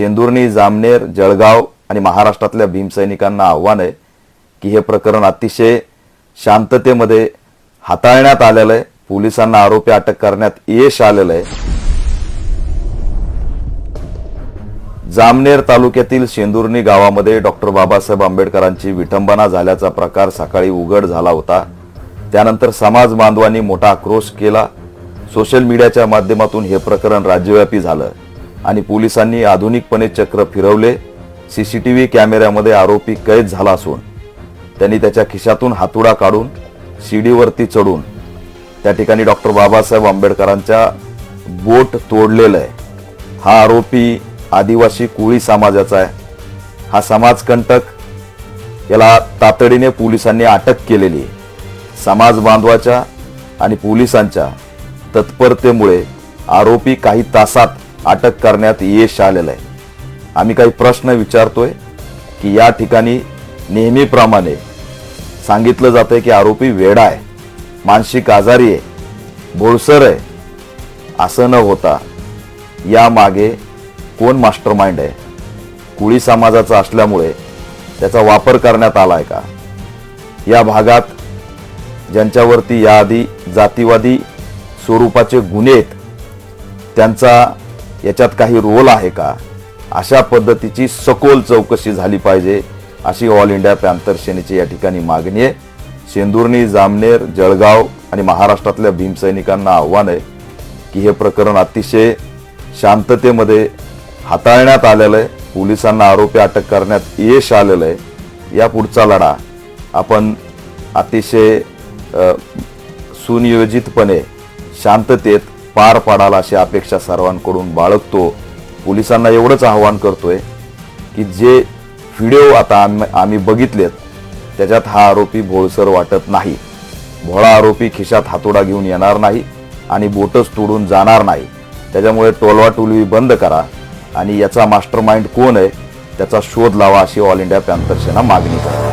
शेंदुर्णी जामनेर जळगाव आणि महाराष्ट्रातल्या भीमसैनिकांना आव्हान आहे की हे प्रकरण अतिशय शांततेमध्ये हाताळण्यात आलेलं आहे. पोलिसांना आरोपी अटक करण्यात यश आलेलं आहे. जामनेर तालुक्यातील शेंदुर्णी गावामध्ये डॉक्टर बाबासाहेब आंबेडकरांची विटंबना झाल्याचा प्रकार सकाळी उघड झाला होता. त्यानंतर समाज बांधवांनी मोठा आक्रोश केला. सोशल मीडियाच्या माध्यमातून हे प्रकरण राज्यव्यापी झालं. आणि पोलिसांनी आधुनिकपणे चक्र फिरवले. सीसीटीव्ही कॅमेऱ्यामध्ये आरोपी कैद झाला असून त्यांनी त्याच्या खिशातून हातुडा काढून शिडीवरती चढून त्या ठिकाणी डॉक्टर बाबासाहेब आंबेडकरांच्या बोट तोडलेलं आहे. हा आरोपी आदिवासी कोळी समाजाचा आहे. हा समाजकंटक याला तातडीने पोलिसांनी अटक केलेली आहे. समाज बांधवाच्या आणि पोलिसांच्या तत्परतेमुळे आरोपी काही तासात अटक करण्यात यश आलेलं आहे. आम्ही काही प्रश्न विचारतोय की या ठिकाणी नेहमीप्रमाणे सांगितलं जातंय की आरोपी वेडा आहे मानसिक आजारी आहे भोळसर आहे असं न होता यामागे कोण मास्टर माइंड आहे? कुळी समाजाचा असल्यामुळे त्याचा वापर करण्यात आला आहे का? या भागात ज्यांच्यावरती याआधी जातीवादी स्वरूपाचे गुन्हे आहेत त्यांचा याच्यात काही रोल आहे का? अशा पद्धतीची सखोल चौकशी झाली पाहिजे अशी ऑल इंडिया पॅन्थर सेनेची या ठिकाणी मागणी आहे. शेंदुर्णी जामनेर जळगाव आणि महाराष्ट्रातल्या भीमसैनिकांना आव्हान आहे की हे प्रकरण अतिशय शांततेमध्ये हाताळण्यात आलेलं आहे. पोलिसांना आरोपी अटक करण्यात यश आलेलं आहे. या पुढचा लढा आपण अतिशय सुनियोजितपणे शांततेत पार पाडाल अशी अपेक्षा सर्वांकडून बाळगतो. पोलिसांना एवढंच आवाहन करतोय की जे व्हिडिओ आता आम्ही आम्ही बघितलेत त्याच्यात हा आरोपी भोळसर वाटत नाही. भोळा आरोपी खिशात हातोडा घेऊन येणार नाही आणि बोटच तोडून जाणार नाही. त्याच्यामुळे टोलवा टोलवी बंद करा आणि याचा मास्टर माइंड कोण आहे त्याचा शोध लावा अशी ऑल इंडिया पॅन्थरसेना मागणी करा